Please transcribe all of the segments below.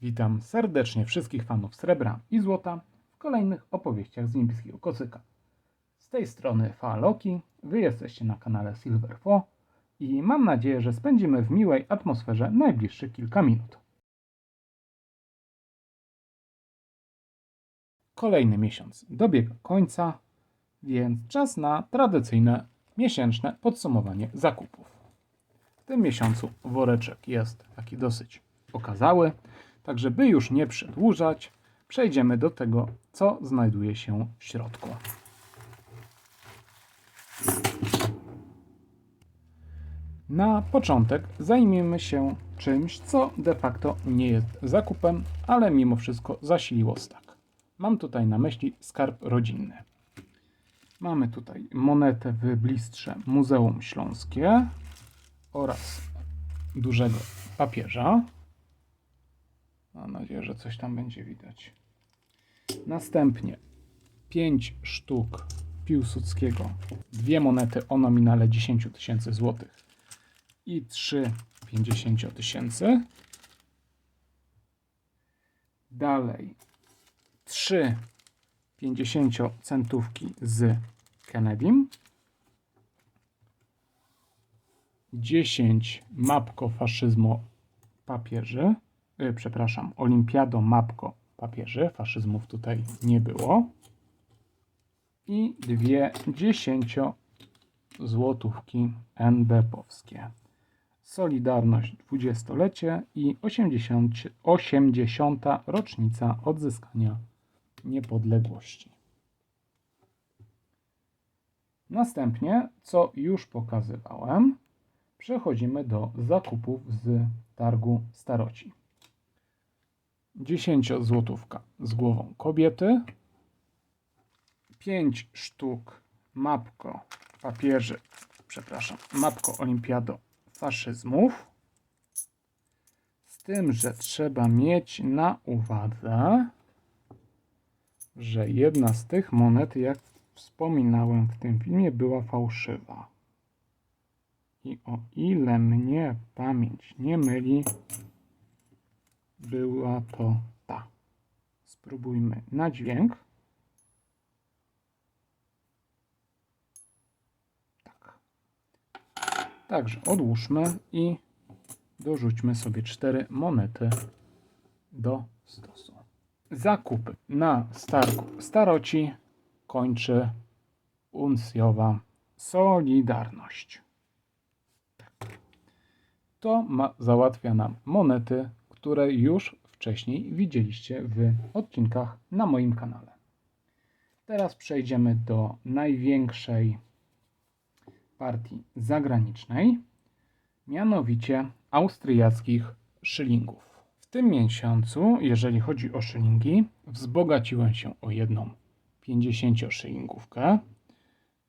Witam serdecznie wszystkich fanów srebra i złota w kolejnych opowieściach z niebieskiego kocyka. Z tej strony Faaloki, wy jesteście na kanale Silver4 i mam nadzieję, że spędzimy w miłej atmosferze najbliższe kilka minut. Kolejny miesiąc dobiega końca, więc czas na tradycyjne miesięczne podsumowanie zakupów. W tym miesiącu woreczek jest taki dosyć okazały, także by już nie przedłużać, przejdziemy do tego, co znajduje się w środku. Na początek zajmiemy się czymś, co de facto nie jest zakupem, ale mimo wszystko zasiliło stak. Mam tutaj na myśli skarb rodzinny. Mamy tutaj monetę w blistrze Muzeum Śląskie oraz dużego papieża. Mam nadzieję, że coś tam będzie widać. Następnie 5 sztuk Piłsudskiego, dwie monety o nominale 10 tysięcy złotych i 3 50 tysięcy. Dalej 3 50 centówki z Kennedym. 10 mapko faszyzmu papieży. Y, przepraszam, Olimpiado mapko papieży. Faszyzmów tutaj nie było. I dwie 10 złotówki NB-powskie. Solidarność 20-lecie i 80, 80. rocznica odzyskania niepodległości. Następnie, co już pokazywałem, przechodzimy do zakupów z targu staroci. 10 złotówka z głową kobiety, 5 sztuk mapko papieży, przepraszam, mapko olimpiado faszyzmów. Z tym, że trzeba mieć na uwadze, że jedna z tych monet, jak wspominałem w tym filmie, była fałszywa. I o ile mnie pamięć nie myli, była to ta. Spróbujmy na dźwięk. Tak. Także odłóżmy i dorzućmy sobie cztery monety do stosu. Zakupy na stargu staroci kończy uncjowa Solidarność. To ma, załatwia nam monety, które już wcześniej widzieliście w odcinkach na moim kanale. Teraz przejdziemy do największej partii zagranicznej, mianowicie austriackich szylingów. W tym miesiącu, jeżeli chodzi o szylingi, wzbogaciłem się o jedną 50 szylingówkę.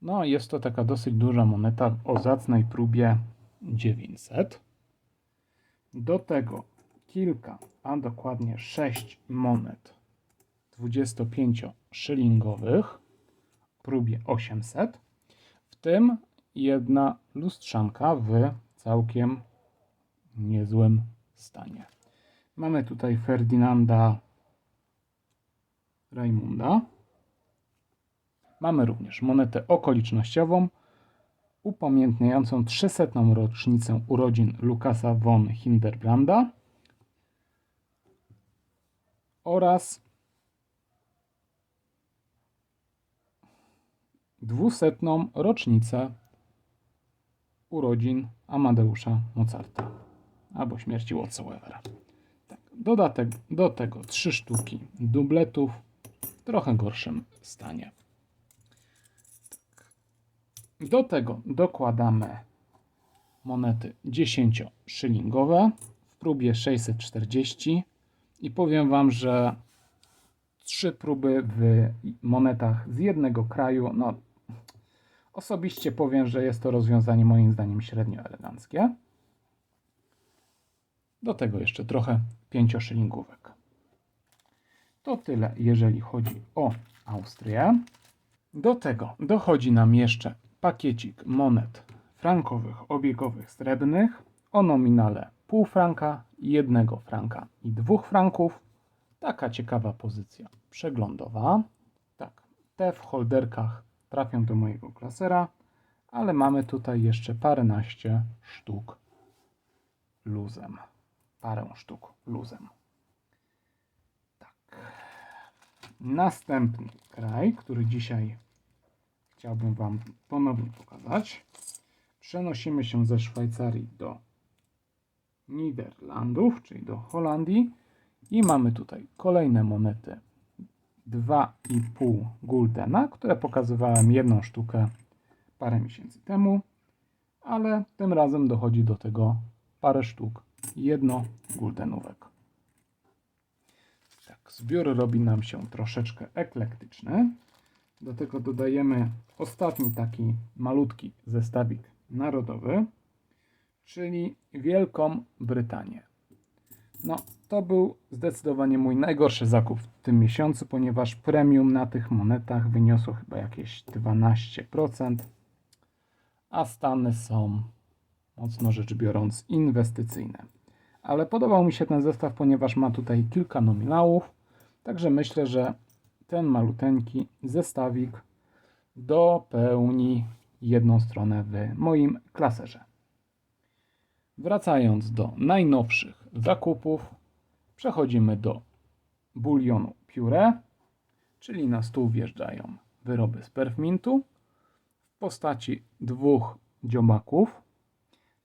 No, jest to taka dosyć duża moneta o zacnej próbie 900. Do tego kilka, a dokładnie 6 monet 25 szylingowych w próbie 800. W tym jedna lustrzanka w całkiem niezłym stanie. Mamy tutaj Ferdynanda Raimunda. Mamy również monetę okolicznościową upamiętniającą 300. rocznicę urodzin Lukasa von Hinderbranda oraz 200. rocznicę urodzin Amadeusza Mozarta albo śmierci whatsoever. Tak, dodatek do tego trzy sztuki dubletów w trochę gorszym stanie. Do tego dokładamy monety 10 szylingowe w próbie 640 i powiem Wam, że trzy próby w monetach z jednego kraju, no osobiście powiem, że jest to rozwiązanie moim zdaniem średnio eleganckie. Do tego jeszcze trochę 5 szylingówek. To tyle, jeżeli chodzi o Austrię. Do tego dochodzi nam jeszcze pakiecik monet frankowych, obiegowych, srebrnych o nominale pół franka jednego franka i dwóch franków. Taka ciekawa pozycja przeglądowa. Tak, te w holderkach trafią do mojego klasera, ale mamy tutaj jeszcze paręnaście sztuk luzem. Parę sztuk luzem. Tak. Następny kraj, który dzisiaj chciałbym Wam ponownie pokazać. Przenosimy się ze Szwajcarii do Niderlandów, czyli do Holandii i mamy tutaj kolejne monety 2,5 guldena, które pokazywałem jedną sztukę parę miesięcy temu, ale tym razem dochodzi do tego parę sztuk jedno guldenówek. Tak, zbiór robi nam się troszeczkę eklektyczny. Do tego dodajemy ostatni taki malutki zestawik narodowy, czyli Wielką Brytanię. No, to był zdecydowanie mój najgorszy zakup w tym miesiącu, ponieważ premium na tych monetach wyniosło chyba jakieś 12%, a Stany są, mocno rzecz biorąc, inwestycyjne. Ale podobał mi się ten zestaw, ponieważ ma tutaj kilka nominałów, także myślę, że ten maluteńki zestawik dopełni jedną stronę w moim klaserze. Wracając do najnowszych zakupów, przechodzimy do bulionu Pure, czyli na stół wjeżdżają wyroby z perfmintu w postaci dwóch dziobaków.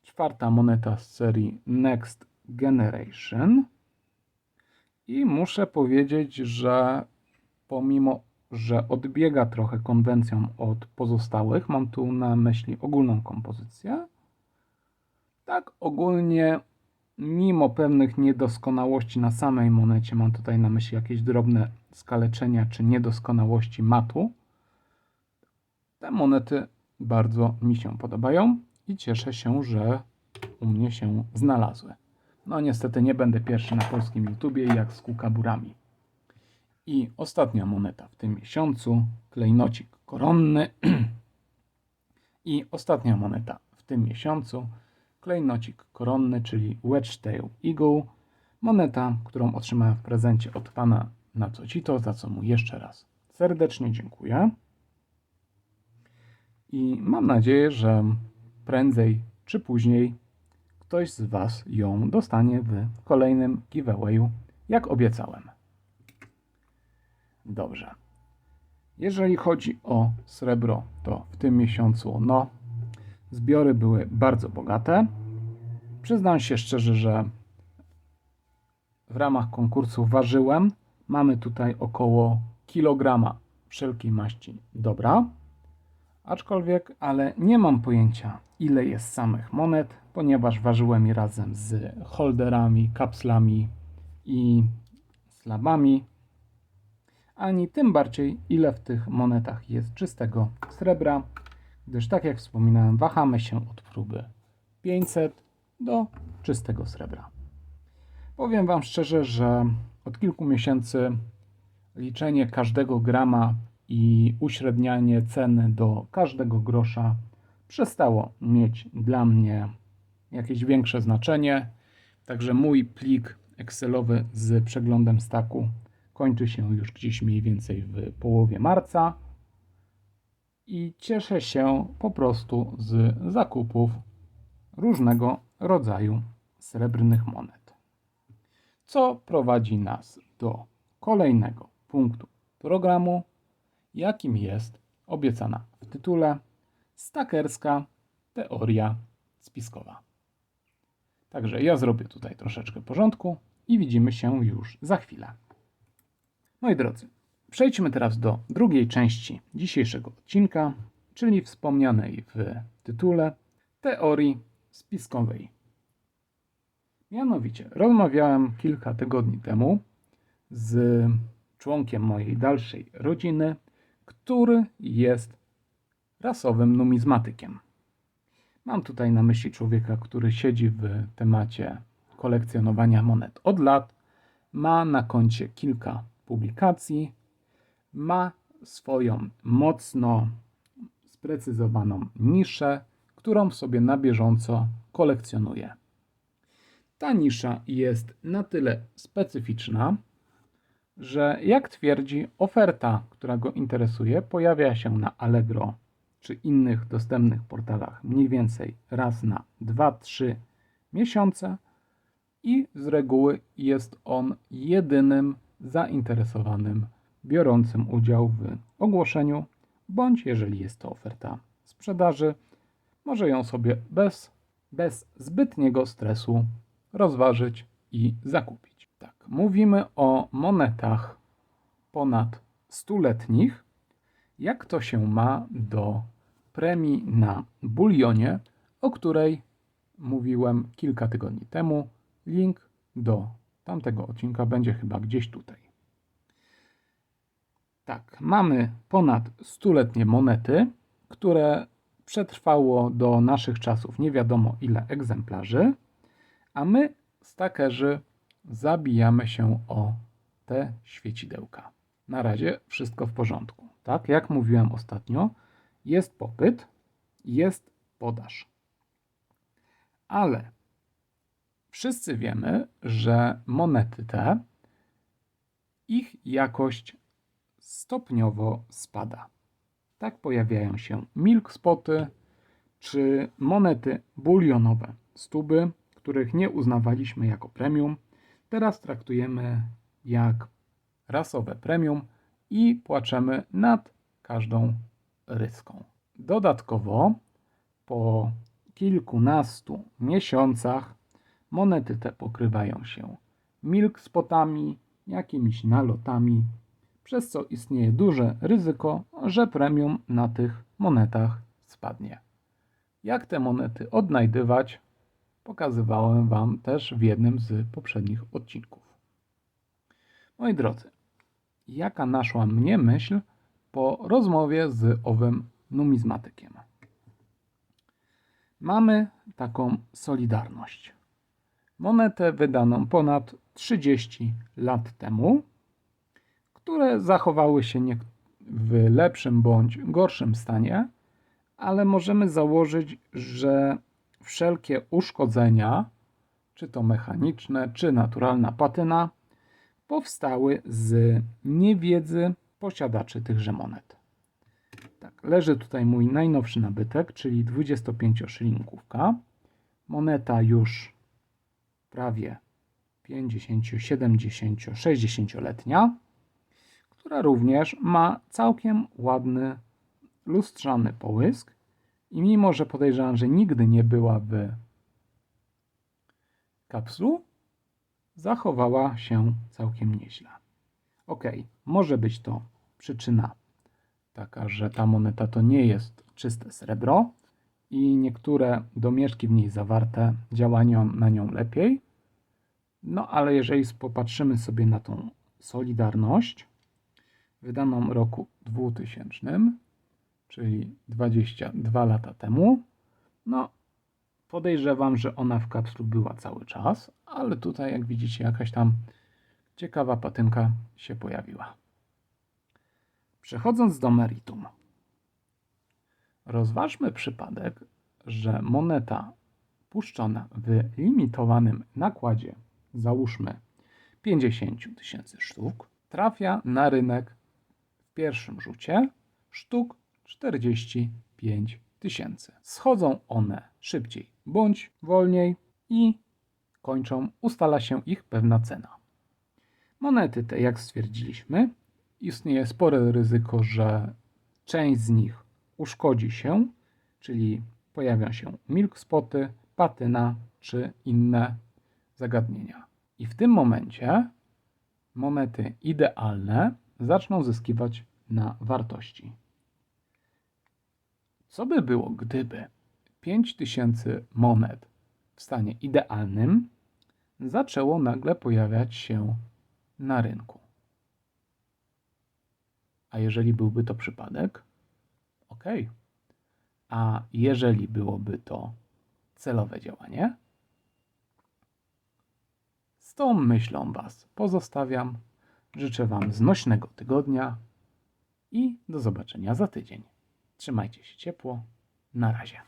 Czwarta moneta z serii Next Generation. I muszę powiedzieć, że pomimo, że odbiega trochę konwencją od pozostałych, mam tu na myśli ogólną kompozycję, tak ogólnie, mimo pewnych niedoskonałości na samej monecie, mam tutaj na myśli jakieś drobne skaleczenia czy niedoskonałości matu, te monety bardzo mi się podobają i cieszę się, że u mnie się znalazły. No niestety nie będę pierwszy na polskim YouTubie jak z kukaburami. I ostatnia moneta w tym miesiącu, klejnocik koronny. I ostatnia moneta w tym miesiącu, klejnocik koronny, czyli Wedgetail Eagle. Moneta, którą otrzymałem w prezencie od pana Nacocito, za co mu jeszcze raz serdecznie dziękuję. I mam nadzieję, że prędzej czy później ktoś z Was ją dostanie w kolejnym giveawayu, jak obiecałem. Dobrze. Jeżeli chodzi o srebro, to w tym miesiącu, no, zbiory były bardzo bogate. Przyznam się szczerze, że w ramach konkursu ważyłem. Mamy tutaj około kilograma wszelkiej maści dobra. Aczkolwiek, ale nie mam pojęcia, ile jest samych monet, ponieważ ważyłem je razem z holderami, kapslami i slabami ani tym bardziej ile w tych monetach jest czystego srebra, gdyż tak jak wspominałem, wahamy się od próby 500 do czystego srebra. Powiem Wam szczerze, że od kilku miesięcy liczenie każdego grama i uśrednianie ceny do każdego grosza przestało mieć dla mnie jakieś większe znaczenie. Także mój plik Excelowy z przeglądem staku kończy się już gdzieś mniej więcej w połowie marca i cieszę się po prostu z zakupów różnego rodzaju srebrnych monet. Co prowadzi nas do kolejnego punktu programu, jakim jest obiecana w tytule stakerska teoria spiskowa. Także ja zrobię tutaj troszeczkę porządku i widzimy się już za chwilę. Moi drodzy, przejdźmy teraz do drugiej części dzisiejszego odcinka, czyli wspomnianej w tytule teorii spiskowej. Mianowicie, rozmawiałem kilka tygodni temu z członkiem mojej dalszej rodziny, który jest rasowym numizmatykiem. Mam tutaj na myśli człowieka, który siedzi w temacie kolekcjonowania monet od lat, ma na koncie kilka publikacji ma swoją mocno sprecyzowaną niszę, którą sobie na bieżąco kolekcjonuje. Ta nisza jest na tyle specyficzna, że jak twierdzi, oferta, która go interesuje, pojawia się na Allegro czy innych dostępnych portalach mniej więcej raz na 2-3 miesiące i z reguły jest on jedynym zainteresowanym biorącym udział w ogłoszeniu, bądź jeżeli jest to oferta sprzedaży, może ją sobie bez, bez zbytniego stresu rozważyć i zakupić. Tak, mówimy o monetach ponad stuletnich. Jak to się ma do premii na bulionie, o której mówiłem kilka tygodni temu? Link do tamtego odcinka będzie chyba gdzieś tutaj. Tak, mamy ponad stuletnie monety, które przetrwało do naszych czasów nie wiadomo ile egzemplarzy, a my, stakerzy, zabijamy się o te świecidełka. Na razie wszystko w porządku. Tak, jak mówiłem ostatnio, jest popyt, jest podaż. Ale wszyscy wiemy, że monety te, ich jakość stopniowo spada. Tak pojawiają się milk spoty czy monety bulionowe, stuby, których nie uznawaliśmy jako premium. Teraz traktujemy jak rasowe premium i płaczemy nad każdą ryską. Dodatkowo po kilkunastu miesiącach monety te pokrywają się milk spotami, jakimiś nalotami, przez co istnieje duże ryzyko, że premium na tych monetach spadnie. Jak te monety odnajdywać, pokazywałem Wam też w jednym z poprzednich odcinków. Moi drodzy, jaka naszła mnie myśl po rozmowie z owym numizmatykiem? Mamy taką solidarność. Monetę wydaną ponad 30 lat temu, które zachowały się w lepszym bądź gorszym stanie, ale możemy założyć, że wszelkie uszkodzenia, czy to mechaniczne, czy naturalna patyna, powstały z niewiedzy posiadaczy tychże monet. Tak, leży tutaj mój najnowszy nabytek, czyli 25-szylingówka. Moneta już prawie 50, 70, 60-letnia, która również ma całkiem ładny lustrzany połysk i mimo, że podejrzewam, że nigdy nie była w kapslu, zachowała się całkiem nieźle. Ok, może być to przyczyna taka, że ta moneta to nie jest czyste srebro i niektóre domieszki w niej zawarte działają na nią lepiej. No ale jeżeli popatrzymy sobie na tą Solidarność, wydaną roku 2000, czyli 22 lata temu, no podejrzewam, że ona w kapslu była cały czas, ale tutaj jak widzicie jakaś tam ciekawa patynka się pojawiła. Przechodząc do meritum. Rozważmy przypadek, że moneta puszczona w limitowanym nakładzie, załóżmy 50 tysięcy sztuk, trafia na rynek pierwszym rzucie sztuk 45 tysięcy. Schodzą one szybciej bądź wolniej i kończą, ustala się ich pewna cena. Monety te, jak stwierdziliśmy, istnieje spore ryzyko, że część z nich uszkodzi się, czyli pojawią się milk spoty, patyna czy inne zagadnienia. I w tym momencie monety idealne zaczną zyskiwać na wartości. Co by było, gdyby 5000 monet w stanie idealnym zaczęło nagle pojawiać się na rynku? A jeżeli byłby to przypadek? Ok. A jeżeli byłoby to celowe działanie? Z tą myślą Was pozostawiam. Życzę Wam znośnego tygodnia i do zobaczenia za tydzień. Trzymajcie się ciepło. Na razie.